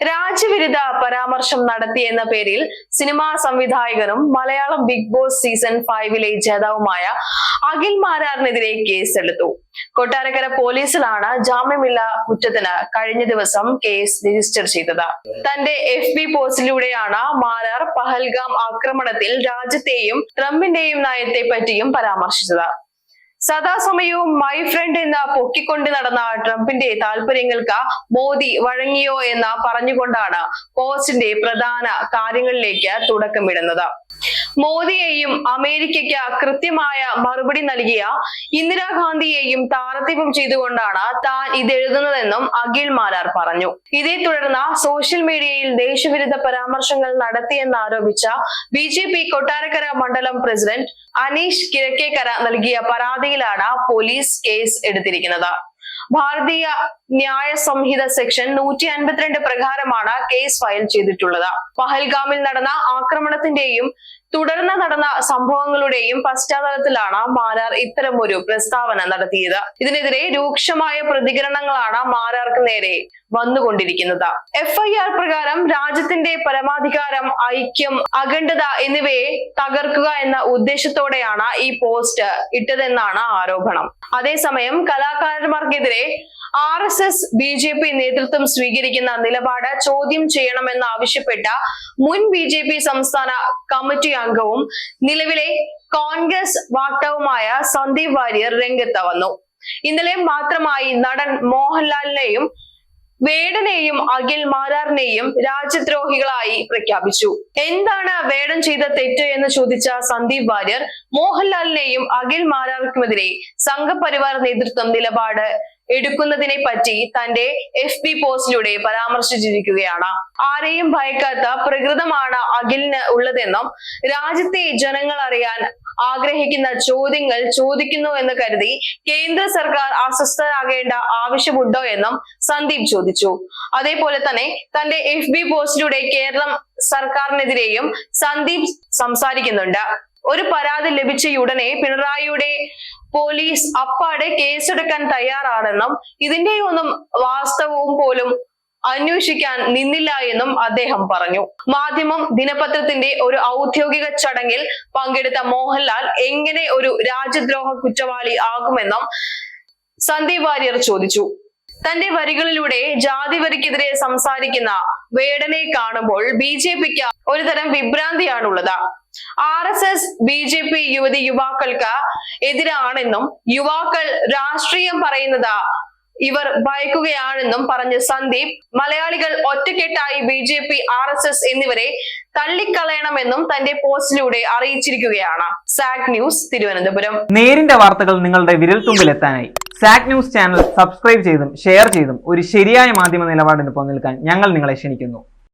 രാജ്യവിരുദ്ധ പരാമർശം നടത്തിയെന്ന പേരിൽ സിനിമാ സംവിധായകനും മലയാളം ബിഗ് ബോസ് സീസൺ ഫൈവിലെ ജേതാവുമായ അഖിൽ മാരാറിനെതിരെ കേസെടുത്തു. കൊട്ടാരക്കര പോലീസിലാണ് ജാമ്യമില്ല കുറ്റത്തിന് കഴിഞ്ഞ ദിവസം കേസ് രജിസ്റ്റർ ചെയ്തത്. തന്റെ എഫ് ബി പോസ്റ്റിലൂടെയാണ് മാരാർ പഹൽഗാം ആക്രമണത്തിൽ രാജ്യത്തെയും ട്രംപിന്റെയും നയത്തെ പറ്റിയും പരാമർശിച്ചത്. സദാസമയവും മൈ ഫ്രണ്ട് എന്ന് പൊക്കിക്കൊണ്ട് നടന്ന ട്രംപിന്റെ താല്പര്യങ്ങൾക്ക് മോദി വഴങ്ങിയോ എന്ന് പറഞ്ഞുകൊണ്ടാണ് പോസ്റ്റിന്റെ പ്രധാന കാര്യങ്ങളിലേക്ക് തുടക്കമിടുന്നത്. മോദിയെയും അമേരിക്കയ്ക്ക് കൃത്യമായ മറുപടി നൽകിയ ഇന്ദിരാഗാന്ധിയെയും താരതമ്യം ചെയ്തുകൊണ്ടാണ് താൻ ഇതെഴുതുന്നതെന്നും അഖിൽ മാലാർ പറഞ്ഞു. ഇതേ തുടർന്ന് സോഷ്യൽ മീഡിയയിൽ ദേശവിരുദ്ധ പരാമർശങ്ങൾ നടത്തിയെന്നാരോപിച്ച ബി ജെ പി കൊട്ടാരക്കര മണ്ഡലം പ്രസിഡന്റ് അനീഷ് കിഴക്കേക്കര നൽകിയ പരാതിയിലാണ് പോലീസ് കേസ് എടുത്തിരിക്കുന്നത്. ഭാരതീയ ന്യായ സംഹിത സെക്ഷൻ നൂറ്റി അൻപത്തിരണ്ട് പ്രകാരമാണ് കേസ് ഫയൽ ചെയ്തിട്ടുള്ളത്. പഹൽഗാമിൽ നടന്ന ആക്രമണത്തിന്റെയും തുടർന്ന് നടന്ന സംഭവങ്ങളുടെയും പശ്ചാത്തലത്തിലാണ് മാരാർ ഇത്തരമൊരു പ്രസ്താവന നടത്തിയത്. ഇതിനെതിരെ രൂക്ഷമായ പ്രതികരണങ്ങളാണ് മാരാർക്ക് നേരെ വന്നുകൊണ്ടിരിക്കുന്നത്. എഫ്ഐആർ പ്രകാരം രാജ്യത്തിന്റെ പരമാധികാരം ഐക്യം അഖണ്ഡത എന്നിവയെ തകർക്കുക എന്ന ഉദ്ദേശത്തോടെയാണ് ഈ പോസ്റ്റ് ഇട്ടതെന്നാണ് ആരോപണം. അതേസമയം കലാകാരന്മാർക്കെതിരെ R S S B J P നേതൃത്വം സ്വീകരിക്കുന്ന നിലപാട് ചോദ്യം ചെയ്യണമെന്ന് ആവശ്യപ്പെട്ട മുൻ ബി ജെ പി സംസ്ഥാന കമ്മിറ്റി അംഗവും നിലവിലെ കോൺഗ്രസ് വാക്താവുമായ സന്ദീപ് വാര്യർ രംഗത്ത് വന്നു. ഇന്നലെ മാത്രമായി നടൻ മോഹൻലാലിനെയും വേടനെയും അഖിൽ മാരാറിനെയും രാജ്യദ്രോഹികളായി പ്രഖ്യാപിച്ചു. എന്താണ് വേടൻ ചെയ്ത തെറ്റ് എന്ന് ചോദിച്ച സന്ദീപ് വാര്യർ മോഹൻലാലിനെയും അഖിൽ മാരാർക്കുമെതിരെ സംഘപരിവാർ നേതൃത്വം നിലപാട് എടുക്കുന്നതിനെ പറ്റി തന്റെ എഫ് ബി പോസ്റ്റിലൂടെ പരാമർശിച്ചിരിക്കുകയാണ്. ആരെയും ഭയക്കാത്ത പ്രകൃതമാണ് അഖിലിന് ഉള്ളതെന്നും രാജ്യത്തെ ജനങ്ങൾ അറിയാൻ ആഗ്രഹിക്കുന്ന ചോദ്യങ്ങൾ ചോദിക്കുന്നു എന്ന് കരുതി കേന്ദ്ര സർക്കാർ അസ്വസ്ഥരാകേണ്ട ആവശ്യമുണ്ടോ എന്നും സന്ദീപ് ചോദിച്ചു. അതേപോലെ തന്നെ തന്റെ എഫ് ബി പോസ്റ്റിലൂടെ കേരളം സർക്കാരിനെതിരെയും സന്ദീപ് സംസാരിക്കുന്നുണ്ട്. ഒരു പരാതി ലഭിച്ച ലഭിച്ചയുടനെ പിണറായിയുടെ പോലീസ് അപ്പാടെ കേസെടുക്കാൻ തയ്യാറാണെന്നും ഇതിന്റെ ഒന്നും വാസ്തവവും പോലും അന്വേഷിക്കാൻ നിന്നില്ല എന്നും അദ്ദേഹം പറഞ്ഞു. മാധ്യമം ദിനപത്രത്തിന്റെ ഒരു ഔദ്യോഗിക ചടങ്ങിൽ പങ്കെടുത്ത മോഹൻലാൽ എങ്ങനെ ഒരു രാജ്യദ്രോഹ കുറ്റവാളി ആകുമെന്നും സന്ദീപ് വാര്യർ ചോദിച്ചു. തന്റെ വരികളിലൂടെ ജാതി വരിക്കെതിരെ സംസാരിക്കുന്ന വേടനെ കാണുമ്പോൾ ബി ജെ പിക്ക് ഒരുതരം വിഭ്രാന്തിയാണുള്ളത്. R S S B J P യുവതി യുവാക്കൾക്ക് എതിരാണെന്നും യുവാക്കൾ രാഷ്ട്രീയം പറയുന്നത് ഇവർ ഭയക്കുകയാണെന്നും പറഞ്ഞ സന്ദീപ് മലയാളികൾ ഒറ്റക്കെട്ടായി B J P R S S എന്നിവരെ തള്ളിക്കളയണമെന്നും തന്റെ പോസ്റ്റിലൂടെ അറിയിച്ചിരിക്കുകയാണ്. സാക് ന്യൂസ് തിരുവനന്തപുരം. നേരിന്റെ വാർത്തകൾ നിങ്ങളുടെ വിരൽത്തുമ്പിലെത്താനായി. സാക് ന്യൂസ് ചാനൽ സബ്സ്ക്രൈബ് ചെയ്തും ഷെയർ ചെയ്തും ഒരു ശരിയായ മാധ്യമ നിലപാടിന് പോകാൻ ഞങ്ങൾ നിങ്ങളെ ക്ഷണിക്കുന്നു.